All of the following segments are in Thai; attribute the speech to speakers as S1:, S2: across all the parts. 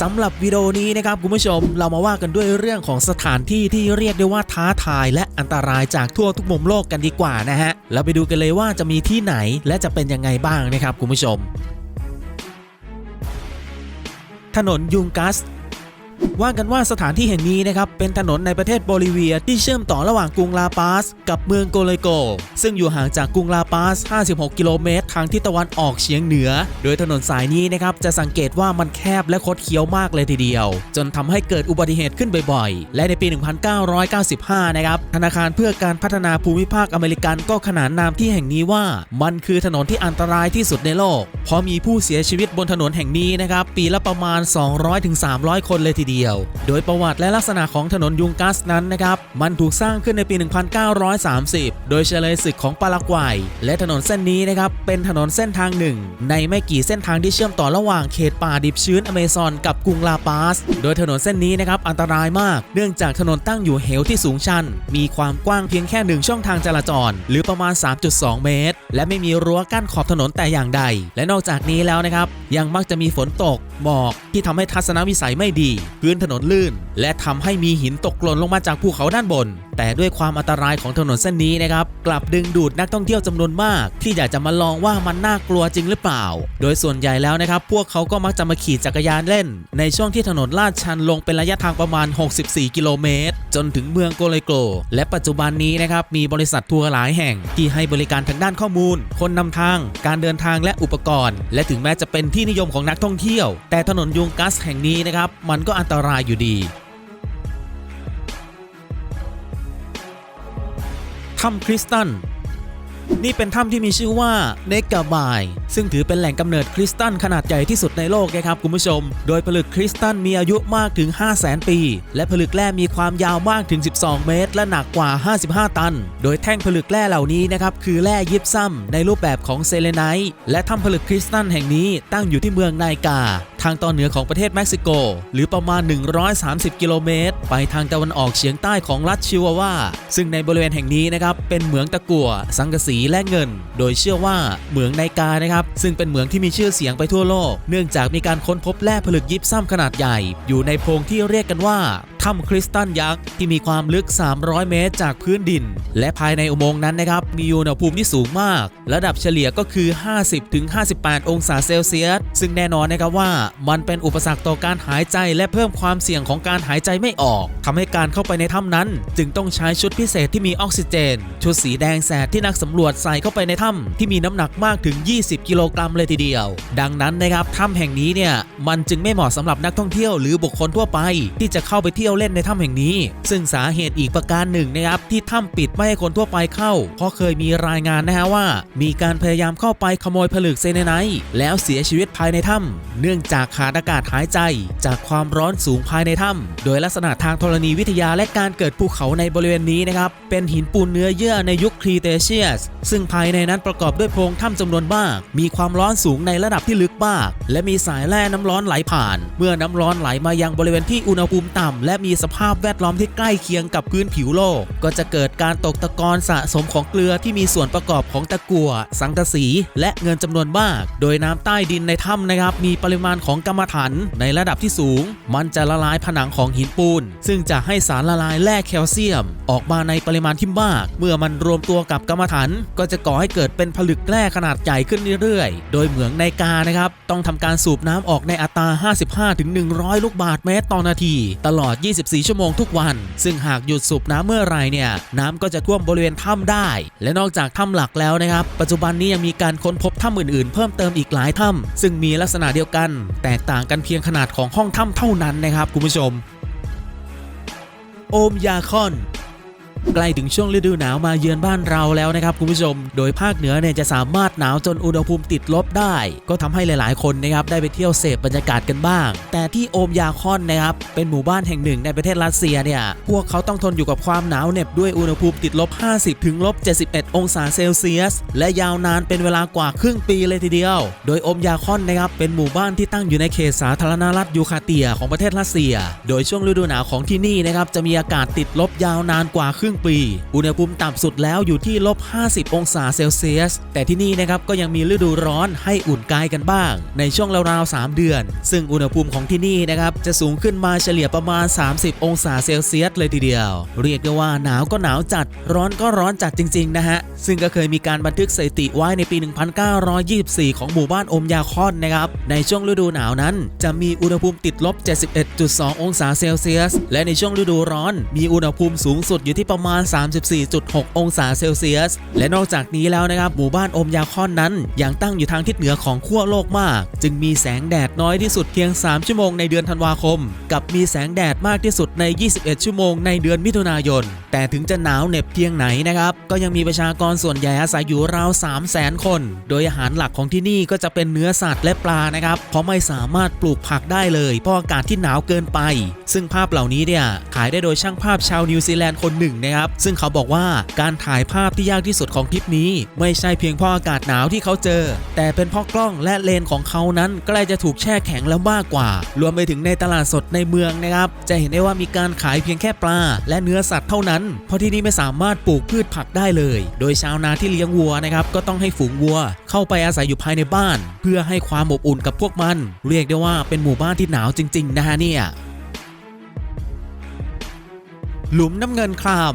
S1: สำหรับวิดีโอนี้นะครับคุณผู้ชมเรามาว่ากันด้วยเรื่องของสถานที่ที่เรียกได้ว่าท้าทาย และอันตรายจากทั่วทุกมุมโลกกันดีกว่านะฮะเราไปดูกันเลยว่าจะมีที่ไหนและจะเป็นยังไงบ้างนะครับคุณผู้ชม ถนนยุงกัส ว่ากันว่าสถานที่แห่งนี้นะครับเป็นถนนในประเทศโบลิเวียที่เชื่อมต่อระหว่างกรุงลาปาส กับเมืองโกเลโก ซึ่งอยู่ห่างจากกรุงลาปาส 56 กิโลเมตร ทางทิศตะวันออกเฉียงเหนือ โดยถนนสายนี้นะครับจะสังเกตว่ามันแคบและคดเคี้ยวมากเลยทีเดียว จนทำให้เกิดอุบัติเหตุขึ้นบ่อยๆ และในปี 1995 นะครับธนาคารเพื่อการพัฒนาภูมิภาคอเมริกันก็ขนานนามที่แห่งนี้ว่า มันคือถนนที่อันตรายที่สุดในโลก เพราะมีผู้เสียชีวิตบนถนนแห่งนี้นะครับปีละประมาณ 200-300 คนเลยทีเดียวโดยประวัติและลักษณะของถนนยุงกัสนั้นนะครับ มันถูกสร้างขึ้นในปี 1930 โดยเฉลยศึกของปารากวัย และถนนเส้นนี้นะครับ เป็นถนนเส้นทางหนึ่ง ในไม่กี่เส้นทางที่เชื่อมต่อระหว่างเขตป่าดิบชื้นอเมซอนกับกรุงลาปาส โดยถนนเส้นนี้นะครับอันตรายมาก เนื่องจากถนนตั้งอยู่เหวที่สูงชัน มีความกว้างเพียงแค่หนึ่งช่องทางจราจร หรือประมาณ 3.2 เมตร และไม่มีรั้วกั้นขอบถนนแต่อย่างใด และนอกจากนี้แล้วนะครับ ยังมักจะมีฝนตก หมอกที่ทำให้ทัศนวิสัยไม่ดี พื้นถนนลื่น และทำให้มีหินตกหล่นลงมาจากภูเขาด้านบน แต่ด้วยความอันตรายของถนนเส้นนี้นะครับ กลับดึงดูดนักท่องเที่ยวจำนวนมาก ที่อยากจะมาลองว่ามันน่ากลัวจริงหรือเปล่า โดยส่วนใหญ่แล้วนะครับ พวกเขาก็มักจะมาขี่จักรยานเล่น ในช่วงที่ถนนลาดชันลงเป็นระยะทางประมาณ 64 กิโลเมตร จนถึงเมืองโกเลโก และปัจจุบันนี้นะครับมีบริษัททัวร์หลายแห่ง ที่ให้บริการทางด้านข้อมูล คนนำทาง การเดินทางและอุปกรณ์ และถึงแม้จะเป็นที่นิยมของนักท่องเที่ยวแต่ถนนยุงกัสแห่งนี้นะครับ มันก็อันตรายอยู่ดีถ้ำคริสตัลนี่เป็นถ้ำที่มีชื่อว่าเนกาบาย ซึ่งถือเป็นแหล่งกำเนิดคริสตัลขนาดใหญ่ที่สุดในโลกนะครับคุณผู้ชม โดยผลึกคริสตัลมีอายุมากถึง 5 0 0แสนปี และผลึกแร่มีความยาวมากถึง 12 เมตร และหนักกว่า 55 ตัน โดยแท่งผลึกแร่เหล่านี้นะครับคือแร่ยิปซัมในรูปแบบของเซเลไนต์และถ้ำผลึกคริสตัลแห่งนี้ตั้งอยู่ที่เมืองไนกา ทางตอนเหนือของประเทศเม็กซิโก หรือประมาณ 130 กิโลเมตร ไปทางตะวันออกเฉียงใต้ของรัฐชิวาวา ซึ่งในบริเวณแห่งนี้นะครับ เป็นเหมืองตะกั่ว สังกะสีและเงิน โดยเชื่อว่าเหมืองไนกานะครับ ซึ่งเป็นเหมืองที่มีชื่อเสียงไปทั่วโลก เนื่องจากมีการค้นพบแร่ผลึกยิปซัมขนาดใหญ่ อยู่ในโพรงที่เรียกกันว่า ถ้ำคริสตัลยักษ์ที่มีความลึก 300 เมตรจากพื้นดิน และภายในอุโมงค์นั้นนะครับ มีอุณหภูมิที่สูงมาก ระดับเฉลี่ยก็คือ 50-58 องศาเซลเซียส ซึ่งแน่นอนนะครับว่า มันเป็นอุปสรรคต่อการหายใจและเพิ่มความเสี่ยงของการหายใจไม่ออกทำให้การเข้าไปในถ้ำนั้น จึงต้องใช้ชุดพิเศษที่มีออกซิเจน ชุดสีแดงแสดที่นักสำรวจใส่เข้าไปในถ้ำที่มีน้ำหนักมากถึง 20 กิโลกรัมเลยทีเดียว ดังนั้นนะครับถ้ำแห่งนี้เนี่ยมันจึงไม่เหมาะสำหรับนักท่องเที่ยวหรือบุคคลทั่วไป ที่จะเข้าไปเที่ยวเล่นในถ้ำแห่งนี้ ซึ่งสาเหตุอีกประการหนึ่งนะครับที่ถ้ำปิดไม่ให้คนทั่วไปเข้า เพราะเคยมีรายงานนะฮะว่า มีการพยายามเข้าไปขโมยผลึกเซเนไนท์แล้วเสียชีวิตภายในถ้ำเนื่องจากขาดอากาศหายใจ จากความร้อนสูงภายในถ้ำโดยลักษณะทางธรณีวิทยาและการเกิดภูเขาในบริเวณนี้นะครับเป็นหินปูนเนื้อเยื่อในยุคครีเทเชียส ซึ่งภายในนั้นประกอบด้วยโพรงถ้ำจำนวนมาก มีความร้อนสูงในระดับที่ลึกมาก และมีสายแร่น้ำร้อนไหลผ่าน เมื่อน้ำร้อนไหลมายังบริเวณที่อุณหภูมิต่ำและมีสภาพแวดล้อมที่ใกล้เคียงกับพื้นผิวโลก ก็จะเกิดการตกตะกอนสะสมของเกลือที่มีส่วนประกอบของตะกั่ว สังกะสี และเงินจำนวนมาก โดยน้ำใต้ดินในถ้ำนะครับมีปริมาณของกรรมฐานในระดับที่สูง มันจะละลายผนังของหินปูน ซึ่งจะให้สารละลายแร่แคลเซียม ออกมาในปริมาณที่มาก เมื่อมันรวมตัวกับกรรมฐานก็จะก่อให้เกิดเป็นผลึกแร่ขนาดใหญ่ขึ้นเรื่อยๆ โดยเหมืองในกานะครับต้องทำการสูบน้ำออกในอัตรา 55-100 ลูกบาศก์เมตรต่อนาที ตลอด24 ชั่วโมงทุกวัน ซึ่งหากหยุดสูบน้ำเมื่อไรเนี่ยน้ำก็จะท่วมบริเวณถ้ำได้ และนอกจากถ้ำหลักแล้วนะครับ ปัจจุบันนี้ยังมีการค้นพบถ้ำอื่นๆ เพิ่มเติมอีกหลายถ้ำซึ่งมีลักษณะเดียวกัน แตกต่างกันเพียงขนาดของห้องถ้ำเท่านั้นนะครับคุณผู้ชม โอมยาคอน ใกล้ถึงช่วงฤดูหนาวมาเยือนบ้านเราแล้วนะครับคุณผู้ชม โดยภาคเหนือเนี่ยจะสามารถหนาวจนอุณหภูมิติดลบได้ ก็ทำให้หลาย ๆ คนนะครับได้ไปเที่ยวเสพบรรยากาศกันบ้าง แต่ที่โอมยาคอนนะครับเป็นหมู่บ้านแห่งหนึ่งในประเทศรัสเซียเนี่ยพวกเขาต้องทนอยู่กับความหนาวเหน็บด้วยอุณหภูมิติดลบ 50 ถึงลบ 71 องศาเซลเซียส และยาวนานเป็นเวลากว่าครึ่งปีเลยทีเดียว โดยโอมยาคอนนะครับเป็นหมู่บ้านที่ตั้งอยู่ในเขตสาธารณรัฐยูคาเตียของประเทศรัสเซีย โดยช่วงฤดูหนาวของที่นี่นะครับจะมีอากาศติดลบยาวนานกว่าครึ่งงปี อุณหภูมิต่ำสุดแล้วอยู่ที่ลบ 50 องศาเซลเซียส แต่ที่นี่นะครับก็ยังมีฤดูร้อนให้อุ่นกายกันบ้าง ในช่วงราวๆ 3 เดือน ซึ่งอุณหภูมิของที่นี่นะครับจะสูงขึ้นมาเฉลี่ยประมาณ 30 องศาเซลเซียสเลยทีเดียว เรียกได้ว่าหนาวก็หนาวจัด ร้อนก็ร้อนจัดจริงๆนะฮะ ซึ่งก็เคยมีการบันทึกสถิติไว้ในปี 1924 ของหมู่บ้านอมยาคอนนะครับ ในช่วงฤดูหนาวนั้น จะมีอุณหภูมิติดลบ 71.2 องศาเซลเซียส และในช่วงฤดูร้อน มีอุณหภูมิสูงสุดอยู่ที่ประมาณ 34.6 องศาเซลเซียส และนอกจากนี้แล้วนะครับหมู่บ้านอมยาคอนนั้นยังตั้งอยู่ทางทิศเหนือของขั้วโลกมาก จึงมีแสงแดดน้อยที่สุดเพียง 3 ชั่วโมงในเดือนธันวาคม กับมีแสงแดดมากที่สุดใน 21 ชั่วโมงในเดือนมิถุนายน แต่ถึงจะหนาวเหน็บเพียงไหนนะครับก็ยังมีประชากรส่วนใหญ่อาศัยอยู่ราว 3 0 0 0 0 0 คน โดยอาหารหลักของที่นี่ก็จะเป็นเนื้อสัตว์และปลานะครับเพราะไม่สามารถปลูกผักได้เลยเพราะอากาศที่หนาวเกินไป ซึ่งภาพเหล่านี้เนี่ยขายได้โดยช่างภาพชาวนิวซีแลนด์คนหนึ่งนะครับ ซึ่งเขาบอกว่าการถ่ายภาพที่ยากที่สุดของทริปนี้ ไม่ใช่เพียงเพราะอากาศหนาวที่เขาเจอ แต่เป็นเพราะกล้องและเลนของเขานั้นใกล้จะถูกแช่แข็งแล้วมากกว่า รวมไปถึงในตลาดสดในเมืองนะครับ จะเห็นได้ว่ามีการขายเพียงแค่ปลา และเนื้อสัตว์เท่านั้น เพราะที่นี่ไม่สามารถปลูกพืชผักได้เลย โดยชาวนาที่เลี้ยงวัวนะครับก็ต้องให้ฝูงวัว เข้าไปอาศัยอยู่ภายในบ้าน เพื่อให้ความอบอุ่นกับพวกมัน เรียกได้ว่าเป็นหมู่บ้านที่หนาวจริงๆนะฮะเนี่ย หลุมน้ำเงินคราม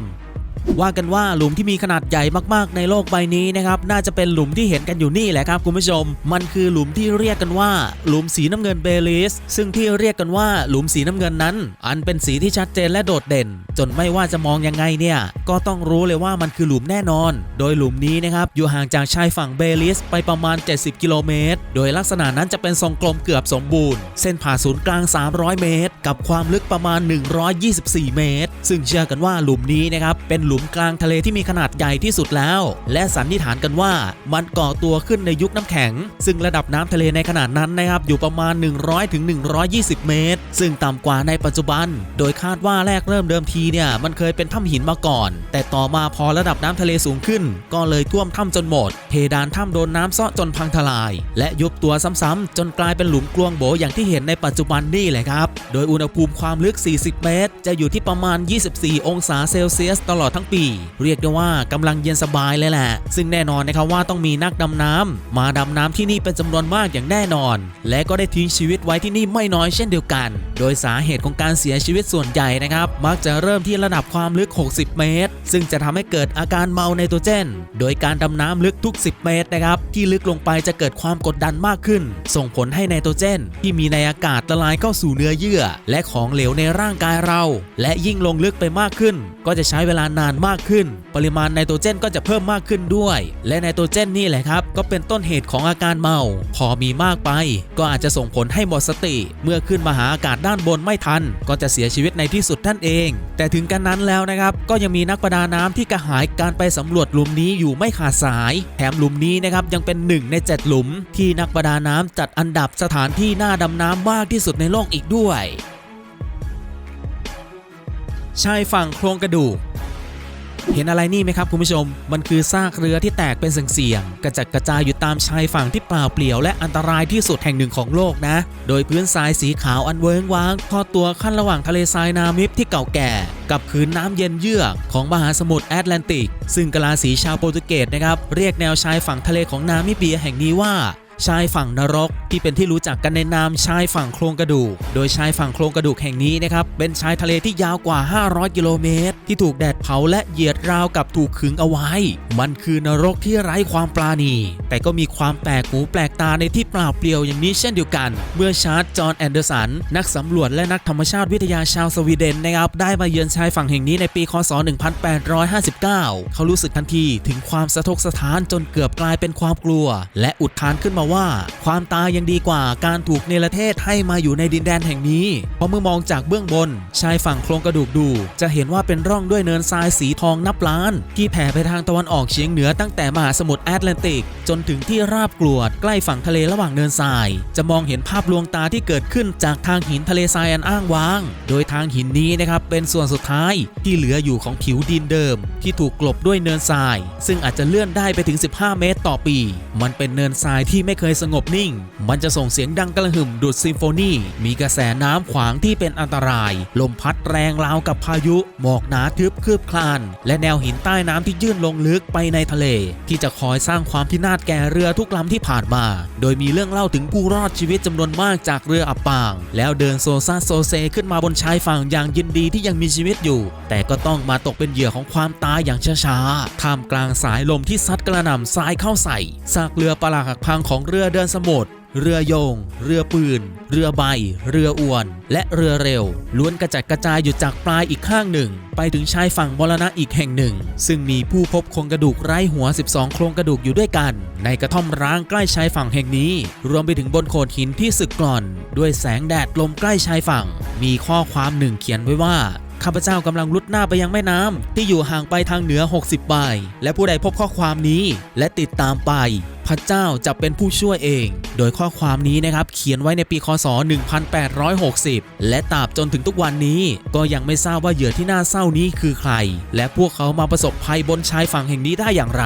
S1: ว่ากันว่าหลุมที่มีขนาดใหญ่มากๆในโลกใบนี้นะครับน่าจะเป็นหลุมที่เห็นกันอยู่นี่แหละครับคุณผู้ชม มันคือหลุมที่เรียกกันว่า หลุมสีน้ำเงินเบลิส ซึ่งที่เรียกกันว่าหลุมสีน้ำเงินนั้น อันเป็นสีที่ชัดเจนและโดดเด่น จนไม่ว่าจะมองยังไงเนี่ย ก็ต้องรู้เลยว่ามันคือหลุมแน่นอน โดยหลุมนี้นะครับอยู่ห่างจากชายฝั่งเบลิสไปประมาณ 70 กิโลเมตร โดยลักษณะนั้นจะเป็นทรงกลมเกือบสมบูรณ์ เส้นผ่าศูนย์กลาง 300 เมตร กับความลึกประมาณ 124 เมตร ซึ่งเชื่อกันว่าหลุมนี้นะครับเป็นหลุมกลางทะเลที่มีขนาดใหญ่ที่สุดแล้ว และสันนิษฐานกันว่ามันก่อตัวขึ้นในยุคน้ำแข็ง ซึ่งระดับน้ำทะเลในขนาดนั้นนะครับอยู่ประมาณ 100ถึง120 เมตร ซึ่งต่ำกว่าในปัจจุบัน โดยคาดว่าแรกเริ่มเดิมทีเนี่ยมันเคยเป็นถ้ำหินมาก่อน แต่ต่อมาพอระดับน้ำทะเลสูงขึ้น ก็เลยท่วมถ้ำจนหมด เพดานถ้ำโดนน้ำเซาะจนพังทลาย และยุบตัวซ้ำๆจนกลายเป็นหลุมกลวงโบอย่างที่เห็นในปัจจุบันนี่แหละครับ โดยอุณหภูมิความลึก 40 เมตร จะอยู่ที่ประมาณ 24 องศาเซลเซียสตลอดทั้งปี เรียกได้ว่ากำลังเย็นสบายเลยแหละ ซึ่งแน่นอนนะครับว่าต้องมีนักดำน้ำมาดำน้ำที่นี่เป็นจำนวนมากอย่างแน่นอน และก็ได้ทิ้งชีวิตไว้ที่นี่ไม่น้อยเช่นเดียวกัน โดยสาเหตุของการเสียชีวิตส่วนใหญ่นะครับ มักจะเริ่มที่ระดับความลึก 60 เมตร ซึ่งจะทำให้เกิดอาการเมาไนโตรเจน โดยการดำน้ำลึกทุก 10 เมตรนะครับ ที่ลึกลงไปจะเกิดความกดดันมากขึ้น ส่งผลให้ไนโตรเจน ที่มีในอากาศละลายเข้าสู่เนื้อเยื่อ และของเหลวในร่างกายเรา และยิ่งลงลึกไปมากขึ้น ก็จะใช้เวลานานมากขึ้น ปริมาณไนโตรเจนก็จะเพิ่มมากขึ้นด้วย และไนโตรเจนนี่แหละครับ ก็เป็นต้นเหตุของอาการเมา พอมีมากไป ก็อาจจะส่งผลให้หมดสติ เมื่อขึ้นมาหาอากาศด้านบนไม่ทัน ก็จะเสียชีวิตในที่สุดท่านเอง แต่ถึงกันนั้นแล้วนะครับ ก็ยังมีนักประดาน้ำที่กระหายการไปสำรวจหลุมนี้อยู่ไม่ขาดสาย แถมหลุมนี้นะครับยังเป็นหนึ่งใน 7 หลุม ที่นักประดาน้ำจัดอันดับสถานที่น่าดำน้ำมากที่สุดในโลกอีกด้วยชายฝั่งโครงกระดูก เห็นอะไรนี่ไหมครับคุณผู้ชม มันคือซากเรือที่แตกเป็นเสียงๆกระจัดกระจายอยู่ตามชายฝั่งที่เปล่าเปลี่ยวและอันตรายที่สุดแห่งหนึ่งของโลกนะ โดยพื้นทรายสีขาวอันเวิงว้างทอดตัวขั้นระหว่างทะเลทรายนามิบที่เก่าแก่ กับพื้นน้ำเย็นเยือกของมหาสมุทรแอตแลนติก ซึ่งกะลาสีชาวโปรตุเกสนะครับเรียกแนวชายฝั่งทะเลของนามิเบียแห่งนี้ว่า ชายฝั่งนรกที่เป็นที่รู้จักกันในนามชายฝั่งโครงกระดูก โดยชายฝั่งโครงกระดูกแห่งนี้นะครับเป็นชายทะเลที่ยาวกว่า 500 กิโลเมตร ที่ถูกแดดเผาและเหยียดราวกับถูกขึงเอาไว้ มันคือนรกที่ไร้ความปราณี แต่ก็มีความแปลกหูแปลกตาในที่เปล่าเปลี่ยวอย่างนี้เช่นเดียวกัน เมื่อชาร์ตจอห์นแอนเดอร์สัน นักสำรวจและนักธรรมชาติวิทยาชาวสวีเดนนะครับได้มาเยือนชายฝั่งแห่งนี้ในปีคศ 1859 เขารู้สึกทันทีถึงความสะทกสะท้านจนเกือบกลายเป็นความกลัว และอุทานขึ้นมาว่า ความตายยังดีกว่าการถูกเนรเทศให้มาอยู่ในดินแดนแห่งนี้ เพราะเมื่อมองจากเบื้องบน ชายฝั่งโครงกระดูกดู จะเห็นว่าเป็นร่องด้วยเนินทรายสีทองนับล้าน ที่แผ่ไปทางตะวันออกเฉียงเหนือตั้งแต่มหาสมุทรแอตแลนติก จนถึงที่ราบกรวดใกล้ฝั่งทะเลระหว่างเนินทราย จะมองเห็นภาพลวงตาที่เกิดขึ้นจากทางหินทะเลทรายอันอ้างว้าง โดยทางหินนี้นะครับเป็นส่วนสุดท้ายที่เหลืออยู่ของผิวดินเดิม ที่ถูกกลบด้วยเนินทราย ซึ่งอาจจะเลื่อนได้ไปถึง 15 เมตรต่อปี มันเป็นเนินทรายที่ไม่เคยสงบนิ่ง มันจะส่งเสียงดังกระหึ่มดุดซิมโฟนี มีกระแสน้ำขวางที่เป็นอันตราย ลมพัดแรงราวกับพายุ หมอกหนาทึบคืบคลาน และแนวหินใต้น้ำที่ยื่นลงลึกไปในทะเล ที่จะคอยสร้างความพินาศแก่เรือทุกลำที่ผ่านมา โดยมีเรื่องเล่าถึงผู้รอดชีวิตจำนวนมากจากเรืออับปาง แล้วเดินโซซาโซเซขึ้นมาบนชายฝั่งอย่างยินดีที่ยังมีชีวิตอยู่ แต่ก็ต้องมาตกเป็นเหยื่อของความตายอย่างช้าๆท่ามกลางสายลมที่ซัดกระหน่ำทรายเข้าใส่ซากเรือปลาหักพังของเรือเดินสมุทรเรือโยง เรือปืน เรือใบ เรืออวน และเรือเร็ว ล้วนกระจัดกระจายอยู่จากปลายอีกข้างหนึ่ง ไปถึงชายฝั่งมรณะอีกแห่งหนึ่ง ซึ่งมีผู้พบโครงกระดูกไร้หัว 12 โครงกระดูกอยู่ด้วยกัน ในกระท่อมร้างใกล้ชายฝั่งแห่งนี้ รวมไปถึงบนโขดหินที่สึกกร่อน ด้วยแสงแดดลมใกล้ชายฝั่ง มีข้อความหนึ่งเขียนไว้ว่า ข้าพเจ้ากำลังลุดหน้าไปยังแม่น้ำที่อยู่ห่างไปทางเหนือ 60ไมล์และผู้ใดพบข้อความนี้ และติดตามไป พระเจ้าจะเป็นผู้ช่วยเอง โดยข้อความนี้นะครับ เขียนไว้ในปีคศ 1860 และตราบจนถึงทุกวันนี้ ก็ยังไม่ทราบว่าเหยื่อที่น่าเศร้านี้คือใคร และพวกเขามาประสบภัยบนชายฝั่งแห่งนี้ได้อย่างไร